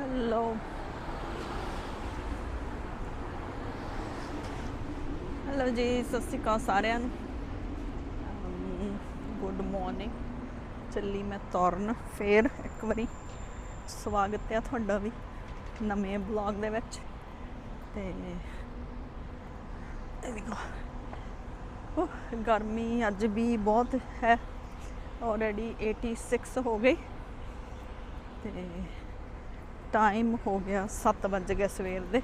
Hello hello ਜੀ, ਸਤਿ ਸ਼੍ਰੀ ਅਕਾਲ ਸਾਰਿਆਂ ਨੂੰ। ਗੁੱਡ ਮਾਰਨਿੰਗ ਚੱਲੀ ਮੈਂ ਤੌਰਨ ਫੇਰ ਇੱਕ ਵਾਰੀ। ਸਵਾਗਤ ਹੈ ਤੁਹਾਡਾ ਵੀ ਨਵੇਂ ਬਲੌਗ ਦੇ ਵਿੱਚ। ਤੇ ਇਹ ਦੇਖੋ ਗਰਮੀ ਅੱਜ ਵੀ ਬਹੁਤ ਹੈ। ਆਲਰੇਡੀ 86 ਹੋ ਗਈ। ਤੇ ਟਾਈਮ ਹੋ ਗਿਆ 7 ਵਜ ਗਏ ਸਵੇਰ ਦੇ।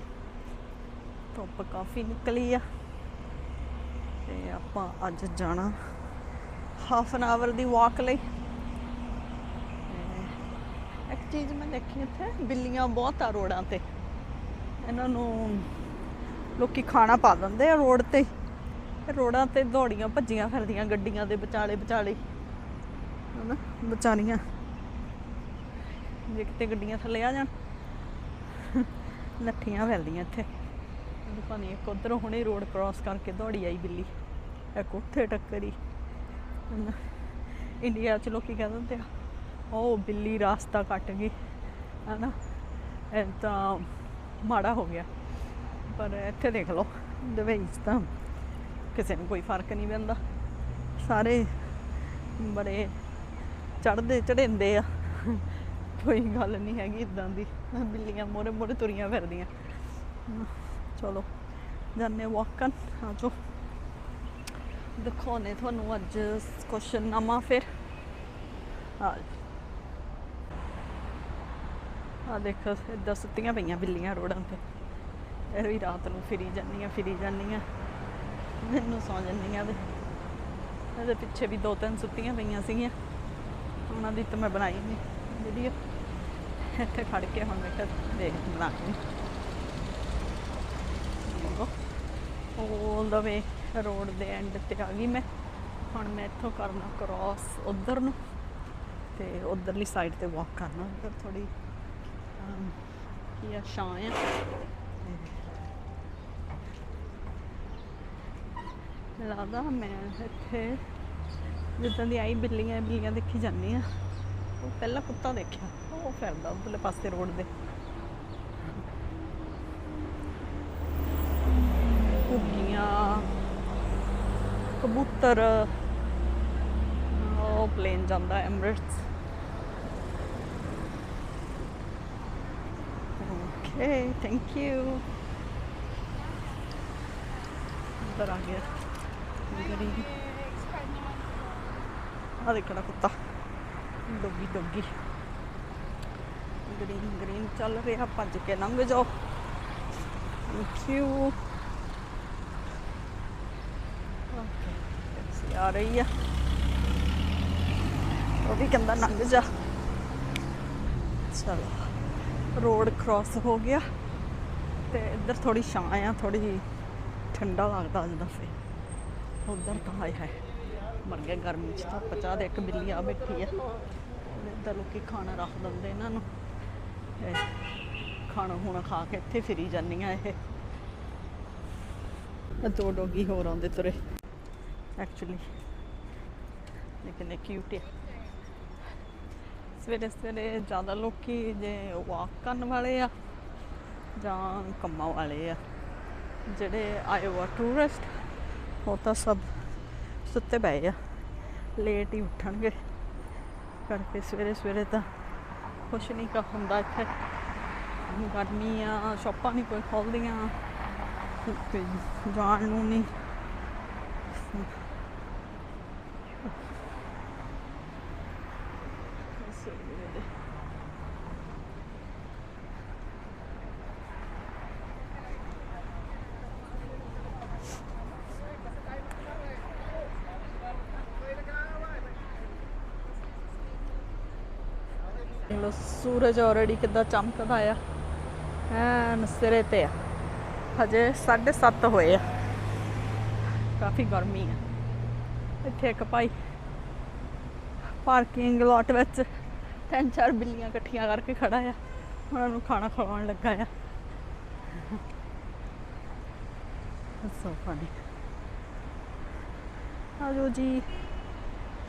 ਧੁੱਪ ਕਾਫੀ ਨਿਕਲੀ ਆ। ਤੇ ਆਪਾਂ ਅੱਜ ਜਾਣਾ ਹਾਫ ਐਨ ਆਵਰ ਦੀ ਵਾਕ ਲਈ। ਇੱਕ ਚੀਜ਼ ਮੈਂ ਦੇਖੀ ਇੱਥੇ ਬਿੱਲੀਆਂ ਬਹੁਤ ਆ ਰੋਡਾਂ ਤੇ। ਇਹਨਾਂ ਨੂੰ ਲੋਕੀ ਖਾਣਾ ਪਾ ਦਿੰਦੇ ਆ ਰੋਡ ਤੇ। ਰੋਡਾਂ ਤੇ ਦੌੜੀਆਂ ਭੱਜੀਆਂ ਫਿਰਦੀਆਂ ਗੱਡੀਆਂ ਦੇ ਵਿਚਾਲੇ ਵਿਚਾਲੇ ਹਨਾ, ਵਿਚਾਰੀਆਂ। ਜੇ ਕਿਤੇ ਗੱਡੀਆਂ ਥੱਲੇ ਆ ਜਾਣ। ਨੱਠੀਆਂ ਫੈਲਦੀਆਂ ਇੱਥੇ। ਪਾਣੀ ਇੱਕ ਉਧਰੋਂ ਹੁਣੇ ਰੋਡ ਕ੍ਰਾਸ ਕਰਕੇ ਦੌੜੀ ਆਈ ਬਿੱਲੀ। ਇੱਕ ਉੱਥੇ ਟੱਕਰੀ। ਇੰਡੀਆ ਚ ਲੋਕੀ ਕਹਿ ਦਿੰਦੇ ਆ, ਉਹ ਬਿੱਲੀ ਰਾਸਤਾ ਕੱਟ ਗਈ। ਹਨਾ। ਇਹ ਤਾਂ ਮਾੜਾ ਹੋ ਗਿਆ। ਪਰ ਇੱਥੇ ਦੇਖ ਲਓ ਦੁਬਈ 'ਚ ਤਾਂ ਕਿਸੇ ਨੂੰ ਕੋਈ ਫ਼ਰਕ ਨਹੀਂ ਪੈਂਦਾ। ਸਾਰੇ ਬੜੇ ਚੜਦੇ ਚੜਿੰਦੇ ਆ। ਕੋਈ ਗੱਲ ਨਹੀਂ ਹੈਗੀ ਇਦਾਂ ਦੀ। ਬਿੱਲੀਆਂ ਮੋਰੇ ਮੋਰੇ ਤੁਰੀਆਂ ਫਿਰਦੀਆਂ। ਚਲੋ ਜਾਨੇ ਵਾਕਨ ਆ ਜੋ ਦਿਖਾਉਣੇ ਤੁਹਾਨੂੰ ਅੱਜ ਕੁਛ ਨਵਾਂ ਫਿਰ। ਆ ਆ ਦੇਖੋ, ਏਦਾਂ ਸੁੱਤੀਆਂ ਪਈਆਂ ਬਿੱਲੀਆਂ ਰੋਡਾਂ ਤੇ। ਇਹ ਵੀ ਰਾਤ ਨੂੰ ਫਿਰੀ ਜਾਂਦੀਆਂ ਫਿਰੀ ਜਾਂਦੀਆਂ। ਮੈਨੂੰ ਸੌ ਜਾਂਦੀਆਂ ਤੇ। ਇਹਦੇ ਪਿੱਛੇ ਵੀ ਦੋ ਤਿੰਨ ਸੁੱਤੀਆਂ ਪਈਆਂ ਸੀਗੀਆਂ। ਉਹਨਾਂ ਦੀ ਤਾਂ ਮੈਂ ਬਣਾਈ ਨਹੀਂ ਵੀਡੀਓ ਇੱਥੇ ਖੜ ਕੇ ਹੁਣ ਮੈਂ ਕਿਹਾ ਦੇਖ ਬਣਾ ਕੇ ਉਹ ਦਾ ਰੋਡ ਦੇ ਐਂਡ ਤੇ ਆ ਗਈ ਮੈਂ। ਹੁਣ ਮੈਂ ਇੱਥੋਂ ਕਰਨਾ ਕ੍ਰਾਸ ਉਧਰ ਨੂੰ ਤੇ ਉਧਰਲੀ ਸਾਈਡ ਤੇ ਵਾਕ ਕਰਨਾ। ਉਧਰ ਥੋੜੀ ਕੀ ਆ, ਛਾਂ ਆ। ਲੱਗਦਾ ਮੈਂ ਇੱਥੇ ਜਿੱਦਾਂ ਦੀ ਆਈ ਬਿੱਲੀਆਂ ਬਿੱਲੀਆਂ ਦੇਖੀ ਜਾਂਦੀ ਆ ਉਹ ਪਹਿਲਾਂ ਕੁੱਤਾ ਦੇਖਿਆ। ਉਹ ਫਿਰਦਾ ਉਧਰਲੇ ਪਾਸੇ ਰੋਡ ਦੇ। ਘੁੱਗੀਆਂ, ਕਬੂਤਰ, ਉਹ ਪਲੇਨ ਜਾਂਦਾ ਐਮਰੇਟਸ ਓਕੇ ਥੈਂਕ ਯੂ ਅੰਦਰ ਆ ਗਿਆ। ਗਰੀ ਆ ਦੇਖਣਾ ਕੁੱਤਾ। Doggy doggy. ਗ੍ਰੀਨ ਗ੍ਰੀਨ ਚੱਲ ਰਿਹਾ, ਭੱਜ ਕੇ ਲੰਘ ਜਾਓ। ਥੈਂਕ ਯੂ ਓਕੇ ਟੈਕਸੀ ਆ ਰਹੀ ਆ। ਉਹ ਵੀ ਕਹਿੰਦਾ ਲੰਘ ਜਾ। ਚਲੋ ਰੋਡ ਕ੍ਰਾਸ ਹੋ ਗਿਆ। ਤੇ ਇੱਧਰ ਥੋੜੀ ਛਾਂ ਆ ਥੋੜੀ ਜਿਹੀ ਠੰਡਾ ਲੱਗਦਾ ਅੱਜ ਦਾ ਫੇ ਉਧਰ ਤਾਂ ਹਾਏ ਹਾਏ, ਮਰ ਗਿਆ ਗਰਮੀ ਚ ਤਾਂ ਪਚਾ ਦੇ ਇੱਕ ਬਿੱਲੀ ਆ ਬੈਠੀ ਆ। ਇੱਧਰ ਲੋਕੀ ਖਾਣਾ ਰੱਖ ਦਿੰਦੇ ਇਹਨਾਂ ਨੂੰ। ਇਹ ਖਾਣਾ ਹੁਣ ਖਾ ਕੇ ਇੱਥੇ ਫਿਰੀ ਜਾਂਦੀਆਂ ਇਹ। ਆਹ ਦੋ ਡੋਗੀ ਹੋਰ ਆਉਂਦੇ ਤੁਰੇ। ਐਕਚੁਅਲੀ ਲੇਕਿਨ ਇਹ ਕਿਊਟ ਹੈ ਸਵੇਰੇ ਸਵੇਰੇ ਜ਼ਿਆਦਾ ਲੋਕੀ ਜੇ ਵਾਕ ਕਰਨ ਵਾਲੇ ਆ ਜਾਂ ਕੰਮਾਂ ਵਾਲੇ ਆ, ਜਿਹੜੇ ਆਏ ਹੋਆ ਟੂਰਿਸਟ ਉਹ ਤਾਂ ਸਭ ਸੁੱਤੇ ਪਏ ਆ। ਲੇਟ ਹੀ ਉੱਠਣਗੇ। ਕਰਕੇ ਸਵੇਰੇ ਸਵੇਰੇ ਤਾਂ ਕੁਛ ਨਹੀਂ ਕਾ ਹੁੰਦਾ ਇੱਥੇ। ਗਰਮੀ ਆ ਸ਼ਾਪਾਂ ਨਹੀਂ ਕੋਈ ਖੋਲਦੀਆਂ ਤੇ ਜਾਣ ਨੂੰ ਨਹੀਂ ਲੋ ਸੂਰਜ ਆਲਰੇਡੀ ਕਿੱਦਾਂ ਚਮਕਦਾ ਆ। ਐਨ ਸਿਰੇ ਤੇ ਆ। ਹਜੇ 7:30 ਹੋਏ ਆ। ਕਾਫੀ ਗਰਮੀ ਆ। ਇੱਥੇ ਇੱਕ ਭਾਈ ਪਾਰਕਿੰਗ ਲੋਟ ਵਿੱਚ ਤਿੰਨ ਚਾਰ ਬਿੱਲੀਆਂ ਇਕੱਠੀਆਂ ਕਰਕੇ ਖੜਾ ਆ। ਉਹਨਾਂ ਨੂੰ ਖਾਣਾ ਖਵਾਉਣ ਲੱਗਾ ਆ। ਸੋ ਫਨੀ ਆਜੋ ਜੀ।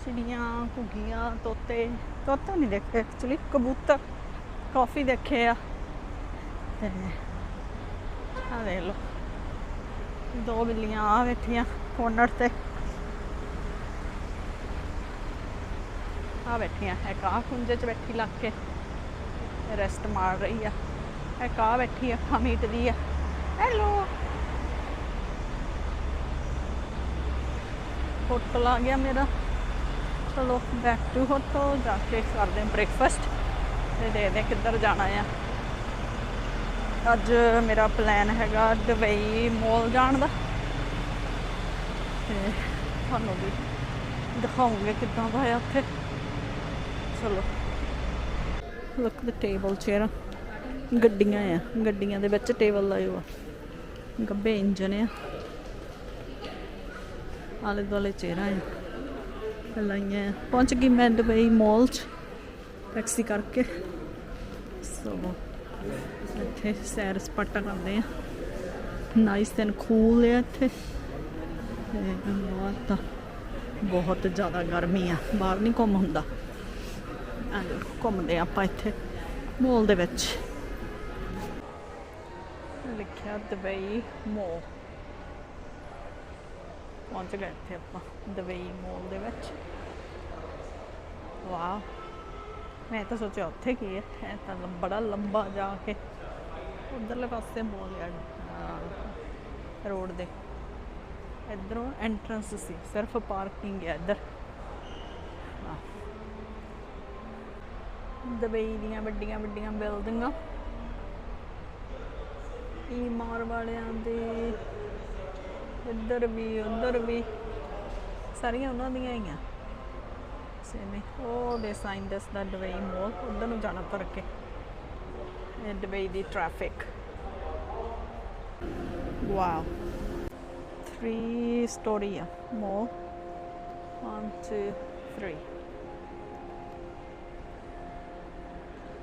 ਚਿੜੀਆਂ ਘੁੱਗੀਆਂ, ਤੋਤੇ, ਤੋਤਾ ਨਹੀਂ ਦੇਖੇ ਐਕਚੁਅਲੀ ਕਬੂਤਰ ਕਾਫੀ ਦੇਖੇ ਆ। ਤੇ ਆ ਦੇਖ ਲਓ, ਦੋ ਬਿੱਲੀਆਂ ਆ ਬੈਠੀਆਂ ਕੋਨਰ ਤੇ। ਆ ਬੈਠੀਆਂ, ਇੱਕ ਆ ਖੁੰਝੇ 'ਚ ਬੈਠੀ ਲੱਗ ਕੇ ਰੈਸਟ ਮਾਰ ਰਹੀ ਆ। ਇੱਕ ਆ ਬੈਠੀ ਅੱਖਾਂ ਮੀਟਦੀ ਆ। ਹੈਲੋ ਹੋਟਲ ਆ ਗਿਆ ਮੇਰਾ। ਚਲੋ ਬੈਕ ਟੂ ਹੋਟਲ ਜਾ ਕੇ ਕਰਦੇ ਹਾਂ ਬ੍ਰੇਕਫਾਸਟ ਤੇ ਦੇਖਦੇ ਕਿੱਧਰ ਜਾਣਾ ਆ। ਅੱਜ ਮੇਰਾ ਪਲਾਨ ਹੈਗਾ ਦੁਬਈ ਮੋਲ ਜਾਣ ਦਾ। ਤੇ ਤੁਹਾਨੂੰ ਵੀ ਦਿਖਾਉਂਗੇ ਕਿੱਦਾਂ ਦਾ ਹੈ ਉੱਥੇ। ਚਲੋ ਲੁੱਕ ਦ ਟੇਬਲ ਚੇਅਰ ਗੱਡੀਆਂ ਆ, ਗੱਡੀਆਂ ਦੇ ਵਿੱਚ ਟੇਬਲ ਲਾਏ ਹੋਆ ਗੱਬੇ ਇੰਜਨ ਆ। ਆਲੇ ਦੁਆਲੇ ਚੇਅਰਾਂ ਆ। ਲਾਈਆਂ ਆ। ਪਹੁੰਚ ਗਈ ਮੈਂ ਦੁਬਈ ਮਾਲ 'ਚ ਟੈਕਸੀ ਕਰਕੇ। ਸੋ ਇੱਥੇ ਸੈਰ ਸਪਾਟਾ ਕਰਦੇ ਆ। ਨਾਈਸ ਐਂਡ ਕੂਲ ਹੈ ਇੱਥੇ। ਤੇ ਬਹੁਤ ਤਾਂ ਬਹੁਤ ਜ਼ਿਆਦਾ ਗਰਮੀ ਆ। ਬਾਹਰ ਨਹੀਂ ਘੁੰਮ ਹੁੰਦਾ। ਆ ਘੁੰਮਦੇ ਆ ਆਪਾਂ ਇੱਥੇ ਮਾਲ ਦੇ ਵਿੱਚ। ਲਿਖਿਆ ਦੁਬਈ ਮਾਲ ਪਹੁੰਚ ਗਏ ਇੱਥੇ ਆਪਾਂ, ਦੁਬਈ ਮੋਲ ਦੇ ਵਿੱਚ। ਵਾਹ ਮੈਂ ਤਾਂ ਸੋਚਿਆ ਉੱਥੇ ਕੀ ਹੈ ਇਹ ਤਾਂ ਬੜਾ ਲੰਬਾ ਜਾ ਕੇ। ਉਧਰਲੇ ਪਾਸੇ ਮੋਲ ਹੈ। ਰੋਡ ਦੇ। ਇਧਰੋਂ ਐਂਟਰੈਂਸ ਸੀ, ਸਿਰਫ ਪਾਰਕਿੰਗ ਹੈ ਇੱਧਰ। ਦੁਬਈ ਦੀਆਂ ਵੱਡੀਆਂ ਵੱਡੀਆਂ ਬਿਲਡਿੰਗਾਂ ਮਾਰ ਵਾਲਿਆਂ ਦੇ ਇੱਧਰ ਵੀ, ਉੱਧਰ ਵੀ। ਸਾਰੀਆਂ ਉਹਨਾਂ ਦੀਆਂ ਹੀ ਆ। ਸੇਮੇ, ਉਹ ਦੇ ਸਾਈਨ ਦੱਸਦਾ ਦੁਬਈ ਮੋਲ ਉਧਰ ਨੂੰ ਜਾਣਾ ਤੁਰ ਕੇ। ਇਹ ਦੁਬਈ ਦੀ ਟ੍ਰੈਫਿਕ ਵਾਓ 3 ਸਟੋਰੀ ਆ ਮੋਲ 1 2 3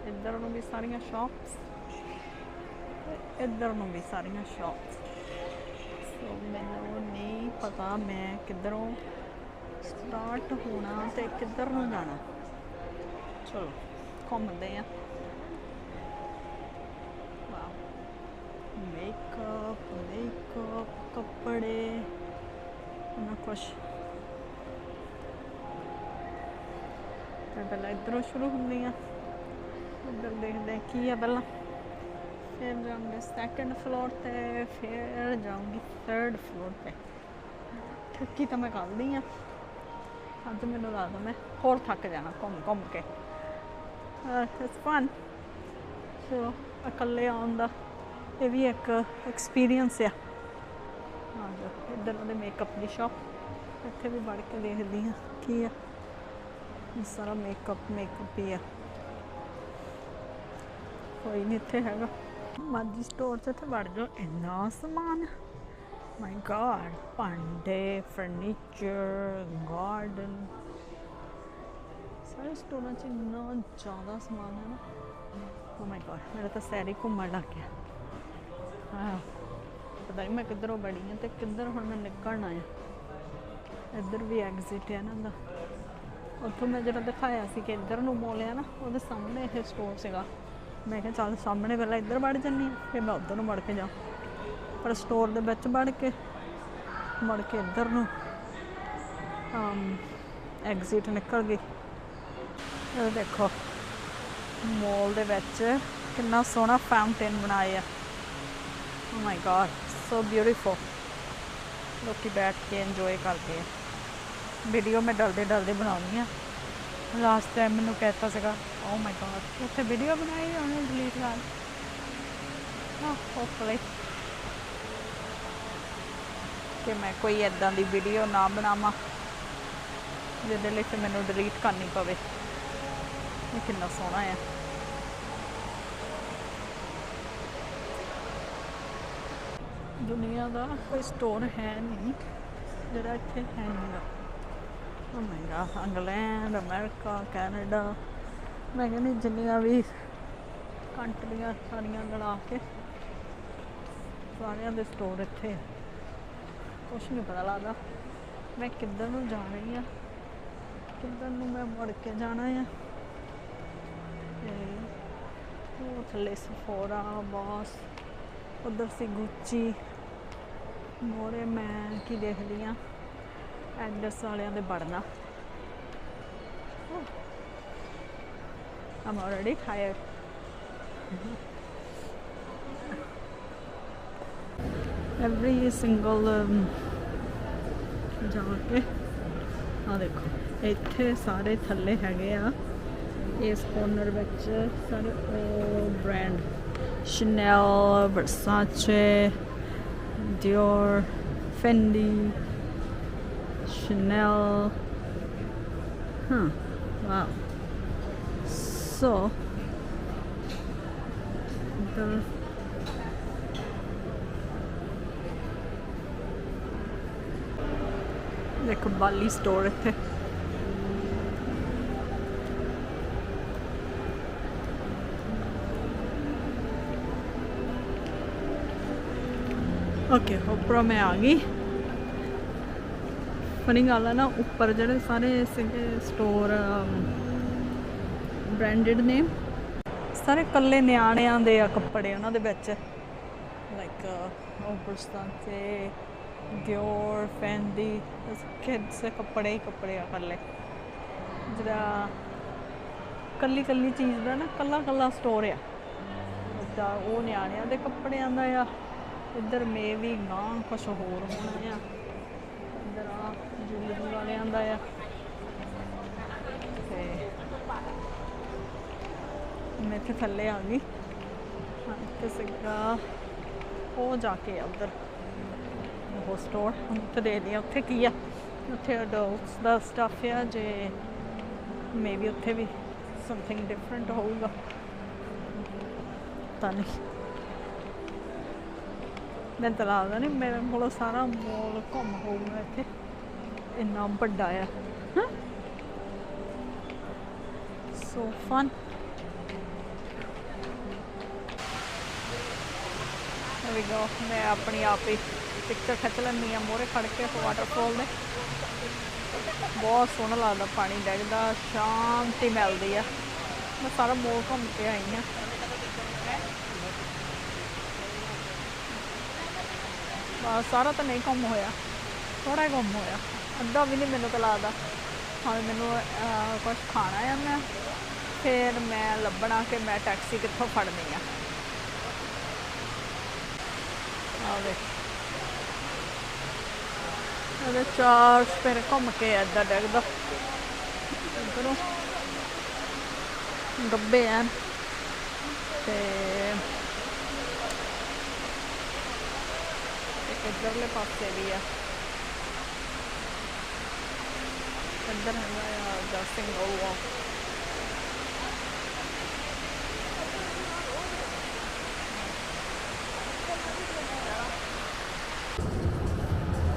ਇੱਧਰ ਨੂੰ ਵੀ ਸਾਰੀਆਂ ਸ਼ਾਪਸ ਇੱਧਰ ਨੂੰ ਵੀ ਸਾਰੀਆਂ ਸ਼ਾਪਸ ਸੋ ਮੈਨੂੰ ਨਹੀਂ ਪਤਾ ਮੈਂ ਕਿੱਧਰੋਂ ਸਟਾਰਟ ਹੋਣਾ ਤੇ ਕਿੱਧਰ ਨੂੰ ਜਾਣਾ। ਚਲੋ। ਘੁੰਮਦੇ ਆ ਮੇਕਅਪ ਮੇਕਅਪ ਕੱਪੜੇ ਨਾ ਕੁਛ। ਤਾਂ ਪਹਿਲਾਂ ਇੱਧਰੋਂ ਸ਼ੁਰੂ ਹੁੰਦੀਆਂ ਇੱਧਰ ਦੇਖਦੇ ਆ ਕੀ ਆ ਪਹਿਲਾਂ। ਫਿਰ ਜਾਵਾਂਗੇ ਸੈਕੰਡ ਫਲੋਰ ਤੇ, ਫਿਰ ਜਾਊਂਗੀ ਥਰਡ ਫਲੋਰ ਤੇ। ਥੱਕੀ ਤਾਂ ਮੈਂ ਕੱਲ੍ਹ ਆ। ਅੱਜ ਮੈਨੂੰ ਲੱਗਦਾ ਮੈਂ ਹੋਰ ਥੱਕ ਜਾਣਾ ਘੁੰਮ ਘੁੰਮ ਕੇ। ਇਟਸ ਫਨ ਸੋ ਇਕੱਲੇ ਆਉਣ ਦਾ ਇਹ ਵੀ ਇੱਕ ਐਕਸਪੀਰੀਅੰਸ ਆ। ਹਾਂ, ਜੋ ਇੱਧਰ ਉਹਦੇ ਮੇਕਅਪ ਦੀ ਸ਼ਾਪ ਇੱਥੇ ਵੀ ਵੜ ਕੇ ਦੇਖਦੀ ਹਾਂ ਕੀ ਆ। ਸਾਰਾ ਮੇਕਅਪ ਮੇਕਅਪ ਹੀ ਆ। ਕੋਈ ਨਹੀਂ ਇੱਥੇ ਹੈਗਾ। ਮਰਜ਼ੀ ਸਟੋਰ 'ਚ ਤੇ ਵੜ ਜਾਓ, ਇੰਨਾ ਸਮਾਨ। ਮਾਈ ਗॉड ਭਾਂਡੇ ਫਰਨੀਚਰ ਗਾਰਡਨ ਸਾਰੇ ਸਟੋਰਾਂ 'ਚ ਇੰਨਾ ਜ਼ਿਆਦਾ ਸਮਾਨ ਹੈ ਨਾ। ਓ ਮਾਈ ਗॉड ਮੇਰਾ ਤਾਂ ਸੈਰੀ ਘੁੰਮਣ ਲੱਗ ਗਿਆ। ਹਾਂ ਪਤਾ ਨਹੀਂ ਮੈਂ ਕਿੱਧਰੋਂ ਬੜੀ ਹਾਂ ਤੇ ਕਿੱਧਰ ਹੁਣ ਮੈਂ ਨਿਕਲਣਾ ਆ ਇੱਧਰ ਵੀ ਐਗਜ਼ਿਟ ਹੈ ਨਾ ਦਾ ਉੱਥੋਂ ਮੈਂ ਜਿਹੜਾ ਦਿਖਾਇਆ ਸੀ ਕਿ ਇੱਧਰ ਨੂੰ ਮੋਲਿਆ ਨਾ, ਉਹਦੇ ਸਾਹਮਣੇ ਇਹ ਸਟੋਰ ਸੀਗਾ। ਮੈਂ ਕਿਹਾ ਚੱਲ ਸਾਹਮਣੇ ਪਹਿਲਾਂ ਇੱਧਰ ਵੜ ਜੰਨੀ ਫਿਰ ਮੈਂ ਉੱਧਰ ਨੂੰ ਵੜ ਕੇ ਜਾ। ਪਰ ਸਟੋਰ ਦੇ ਵਿੱਚ ਵੜ ਕੇ ਮੁੜ ਕੇ ਇੱਧਰ ਨੂੰ, ਅਮ ਐਗਜ਼ਿਟ ਨਿਕਲ ਗਈ। ਇਹ ਦੇਖੋ ਮੋਲ ਦੇ ਵਿੱਚ ਕਿੰਨਾ ਸੋਹਣਾ ਫਾਊਂਟੇਨ ਬਣਾਇਆ ਓ ਮਾਈ ਗॉड ਸੋ ਬਿਊਟੀਫੁਲ ਲੋਕੀ ਬੈਠ ਕੇ ਇੰਜੋਏ ਕਰਦੇ ਆ। ਵੀਡੀਓ ਮੈਂ ਡਲਦੇ ਡਲਦੇ ਬਣਾਉਣੀ ਆ ਲਾਸਟ ਟਾਈਮ ਮੈਨੂੰ ਕਹਿਤਾ ਸੀਗਾ ਓ ਮਾਈ ਗॉड ਉੱਥੇ ਵੀਡੀਓ ਬਣਾਈ ਉਹਨੇ ਡਿਲੀਟ ਕਰ ਹਾਂ ਹੋਪਫੁਲੀ ਕਿ ਮੈਂ ਕੋਈ ਐਦਾਂ ਦੀ ਵੀਡੀਓ ਨਾ ਬਣਾਵਾਂ, ਜਿਹਦੇ ਲਈ ਫਿਰ ਮੈਨੂੰ ਡਿਲੀਟ ਕਰਨੀ ਪਵੇ। ਇਹ ਕਿੰਨਾ ਸੋਹਣਾ ਆ। ਦੁਨੀਆ ਦਾ ਕੋਈ ਸਟੋਰ ਹੈ ਨਹੀਂ, ਜਿਹੜਾ ਇੱਥੇ ਹੈ ਨਹੀਂ ਓ my god England America Canada ਮੈਂ ਕਹਿੰਦੀ ਜਿੰਨੀਆਂ ਵੀ ਕੰਟਰੀਆਂ ਸਾਰੀਆਂ ਲੜਾ ਕੇ ਸਾਰਿਆਂ ਦੇ ਸਟੋਰ ਇੱਥੇ ਆ। ਕੁਛ ਨਹੀਂ ਪਤਾ ਲੱਗਦਾ। ਮੈਂ ਕਿੱਧਰ ਨੂੰ ਜਾ ਰਹੀ ਆ ਕਿੱਧਰ ਨੂੰ ਮੈਂ ਮੁੜ ਕੇ ਜਾਣਾ ਆ। ਤੇ ਥੱਲੇ ਸਫੋਰਾ ਬੌਸ ਉਧਰ ਸੀ ਗੁੱਚੀ ਮੋਰੇ ਮੈਂ ਕੀ ਦੇਖਦੀ ਆ ਐਂਡਰਸ ਵਾਲਿਆਂ ਦੇ ਬੜਨਾ I'm already tired. Every single um, ਜਾ ਕੇ ਆ ਦੇਖੋ ਇੱਥੇ ਸਾਰੇ ਥੱਲੇ ਹੈਗੇ ਆ ਇਸ ਕੋਰਨਰ ਵਿੱਚ ਸਾਰੇ ਉਹ brand Chanel Versace Dior Fendi Chanel. Huh. Wow. So, the ਦੇਖੋ ਬਾਲੀ ਸਟੋਰ ਇੱਥੇ ਓਕੇ ਉੱਪਰੋਂ ਮੈਂ ਆ ਗਈ ਫਨੀ ਗੱਲ ਆ ਨਾ, ਉੱਪਰ ਜਿਹੜੇ ਸਾਰੇ ਸੀਗੇ ਸਟੋਰ ਬ੍ਰਾਂਡਡ ਨੇ, ਸਾਰੇ ਕੱਲੇ ਨਿਆਣਿਆਂ ਦੇ ਆ ਕੱਪੜੇ ਉਹਨਾਂ ਦੇ ਵਿੱਚ। ਲਾਈਕ ਓਵਰਸਟਨ ਤੇ ਦਿਓਰ ਫੈਂਡੀ ਕਿਡਸ ਦੇ ਕੱਪੜੇ ਹੀ ਕੱਪੜੇ ਆ ਕੱਲੇ ਜਿਹੜਾ ਕੱਲੀ ਕੱਲੀ ਚੀਜ਼ ਦਾ ਨਾ ਕੱਲਾ ਕੱਲਾ ਸਟੋਰ ਆ। ਤਾਂ ਉਹ ਨਿਆਣਿਆਂ ਦੇ ਕੱਪੜਿਆਂ ਦਾ ਆ। ਇੱਧਰ ਮੇ ਵੀ ਗਾਂ ਕੁਛ ਹੋਰ ਹੋਣਾ ਆ। ਜੁਲਰੀ ਵਾਲਿਆਂ ਦਾ ਆ। ਤੇ ਮੈਂ ਇੱਥੇ ਥੱਲੇ ਆ ਗਈ। ਹਾਂ, ਇੱਥੇ ਸੀਗਾ। ਉਹ ਜਾ ਕੇ ਆ ਉੱਧਰ। ਉਹ ਸਟੋਰ ਉੱਥੇ ਦੇਖਦੇ ਆ ਉੱਥੇ ਕੀ ਆ? ਉੱਥੇ ਅਡਲਟਸ ਦਾ ਸਟਫ ਆ, ਜੇ ਮੇਬੀ ਉੱਥੇ ਵੀ ਸਮਥਿੰਗ ਡਿਫਰੈਂਟ ਹੋਊਗਾ। ਪਤਾ ਨਹੀਂ। ਮੈਂ ਤਾਂ ਲੱਗਦਾ ਨਹੀਂ ਮੇਰੇ ਕੋਲ ਸਾਰਾ ਮੋਲ ਘੁੰਮ ਹੋਊਗਾ ਇੱਥੇ। ਇੰਨਾ ਵੱਡਾ ਆ। ਸੋ ਫਨ ਵੀ ਗੋ ਮੈਂ ਆਪਣੀ ਆਪ ਹੀ ਪਿਕਚਰ ਖਿੱਚ ਲੈਂਦੀ ਆ ਮੋਰੇ ਖੜ ਕੇ ਵਾਟਰਫਾਲ ਦੇ। ਬਹੁਤ ਸੋਹਣਾ ਲੱਗਦਾ ਪਾਣੀ ਡਿੱਗਦਾ ਸ਼ਾਂਤੀ ਮਿਲਦੀ ਆ। ਮੈਂ ਸਾਰਾ ਮੋਲ ਘੁੰਮ ਕੇ ਆਈ ਆ ਸਾਰਾ ਤਾਂ ਨਹੀਂ ਘੁੰਮ ਹੋਇਆ। ਥੋੜਾ ਘੁੰਮ ਹੋਇਆ। ਅੱਧਾ ਵੀ ਨਹੀਂ ਮੈਨੂੰ ਤਾਂ ਲੱਗਦਾ। ਹਾਂ, ਮੈਨੂੰ ਕੁਝ ਖਾਣਾ ਆ ਮੈਂ, ਫਿਰ ਮੈਂ ਲੱਭਣਾ ਕਿ ਮੈਂ ਟੈਕਸੀ ਕਿੱਥੋਂ ਫੜਨੀ ਆ। ਆਵੇ ਉਹਦੇ ਚਾਰ ਸਪੇਰ ਘੁੰਮ ਕੇ ਇੱਦਾਂ ਡਿੱਗਦਾ। ਇੱਧਰੋਂ। ਗੱਬੇ ਆ ਤੇ ਇੱਧਰਲੇ ਪਾਸੇ ਵੀ ਆ। ਇੱਧਰ ਹੈਗਾ ਆ ਦਾ ਸਿੰਗਲ ਵਾਕ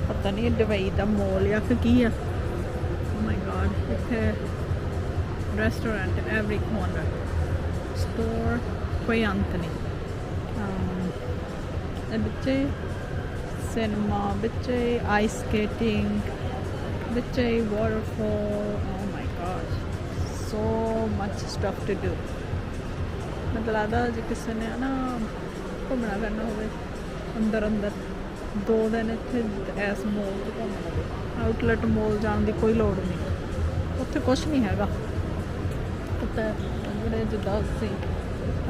ਪਤਾ ਨਹੀਂ ਦੁਬਈ ਦਾ ਮੋਲ ਜਾਂ ਕਿ ਕੀ ਆ ਓ ਮਾਈ ਗॉड ਇੱਥੇ restaurant in every corner store ਕੋਈ ਅੰਤ ਨਹੀਂ ਅਮ, ਇਹ ਵਿੱਚੇ ਸਿਨੇਮਾ ਵਿੱਚੇ ਆਈਸ ਸਕੇਟਿੰਗ ਵਿੱਚੇ waterfall oh my god so much stuff to do ਮੈਨੂੰ ਲੱਗਦਾ ਜੇ ਕਿਸੇ ਨੇ ਨਾ ਘੁੰਮਣਾ ਕਰਨਾ ਹੋਵੇ, ਅੰਦਰ ਅੰਦਰ, ਦੋ ਦਿਨ ਇੱਥੇ ਐਸ ਮੋਲ ਤੇ ਘੁੰਮ ਆਊਟਲੈਟ ਮੋਲ ਜਾਣ ਦੀ ਕੋਈ ਲੋੜ ਨਹੀਂ। ਉੱਥੇ ਕੁਝ ਨਹੀਂ ਹੈਗਾ। ਉੱਥੇ ਜਿਹੜੇ ਜਿੱਦਾਂ ਸੀ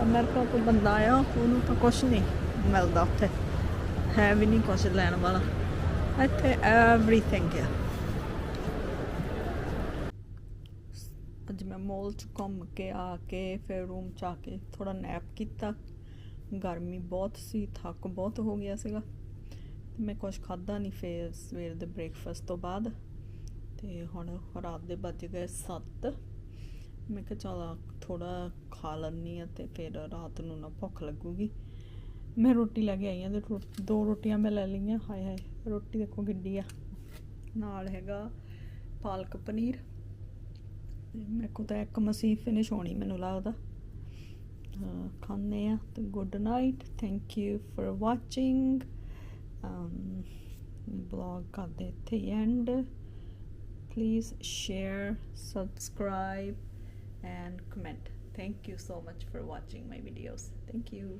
ਅਮਰੀਕਾ ਤੋਂ ਬੰਦਾ ਆਇਆ, ਉਹਨੂੰ ਤਾਂ ਕੁਝ ਨਹੀਂ ਮਿਲਦਾ ਉੱਥੇ। ਹੈ ਵੀ ਨਹੀਂ ਕੁਝ ਲੈਣ ਵਾਲਾ। ਇੱਥੇ ਐਵਰੀਥਿੰਗ ਹੈ ਅੱਜ ਮੈਂ ਮੋਲ ਚ ਘੁੰਮ ਕੇ ਆ ਕੇ ਫਿਰ ਰੂਮ ਚ ਆ ਕੇ ਥੋੜਾ ਨੈਪ ਕੀਤਾ। ਗਰਮੀ ਬਹੁਤ ਸੀ, ਥੱਕ ਬਹੁਤ ਹੋ ਗਿਆ ਸੀਗਾ। ਤੇ ਮੈਂ ਕੁਝ ਖਾਦਾ ਨਹੀਂ ਫਿਰ ਸਵੇਰ ਦੇ ਬ੍ਰੇਕਫਾਸਟ ਤੋਂ ਬਾਅਦ। ਤੇ ਹੁਣ ਰਾਤ ਦੇ ਵੱਜ ਗਏ 7 ਮੈਂ ਕਿਹਾ ਚਲ ਥੋੜਾ ਖਾ ਲੈਂਦੀ ਆ ਤੇ ਫਿਰ ਰਾਤ ਨੂੰ ਨਾ ਭੁੱਖ ਲੱਗੂਗੀ। ਮੈਂ ਰੋਟੀ ਲੈ ਕੇ ਆਈ ਆ ਤੇ ਰੋ- ਦੋ ਰੋਟੀਆਂ ਮੈਂ ਲੈ ਲਈਆਂ, ਹਾਏ ਹਾਏ, ਰੋਟੀ ਦੇਖੋ ਕਿੱਡੀ ਆ। ਨਾਲ ਹੈਗਾ ਪਾਲਕ ਪਨੀਰ। ਮੇਰੇ ਕੋਲ ਤਾਂ ਇੱਕ ਮਸੀ ਫਿਨਿਸ਼ ਹੋਣੀ ਮੈਨੂੰ ਲੱਗਦਾ। ਖਾਂਦੇ ਆ ਤੇ good night thank you for watching um blog ਕਰਦੇ ਇੱਥੇ and please share subscribe and comment thank you so much for watching my videos thank you